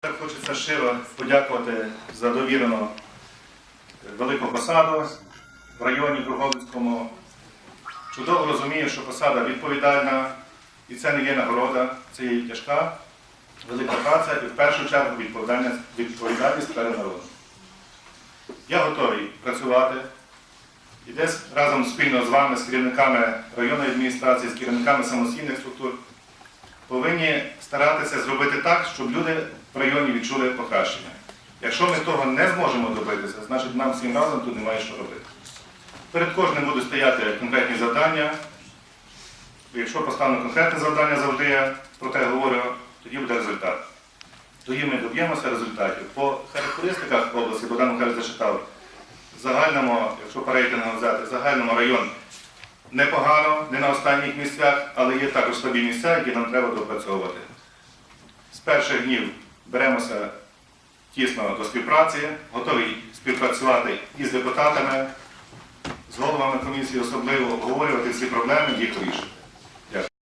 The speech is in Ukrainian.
Так Хочеться щиро подякувати за довірену велику посаду в районі Круговицькому. Чудово розумію, що посада відповідальна, і це не є нагорода, це є тяжка, велика праця і в першу чергу відповідальність, відповідальність перед народом. Я готовий працювати і десь разом спільно з вами, з керівниками районної адміністрації, з керівниками самостійних структур, повинні старатися зробити так, щоб люди в районі відчули покращення. Якщо ми того не зможемо добитися, значить нам всім разом тут немає що робити. Перед кожним будуть стояти конкретні завдання. Якщо поставимо конкретне завдання завжди, я про те говорю, тоді буде результат. Тоді ми доб'ємося результатів. По характеристиках області Богдан Михайлович зачитав, в загальному, якщо по рейтингу взяти, загальному район непогано, не на останніх місцях, але є також слабі місця, які нам треба допрацьовувати. З перших днів беремося тісно до співпраці, готові співпрацювати і з депутатами, з головами комісії особливо обговорювати ці проблеми, їх вирішити.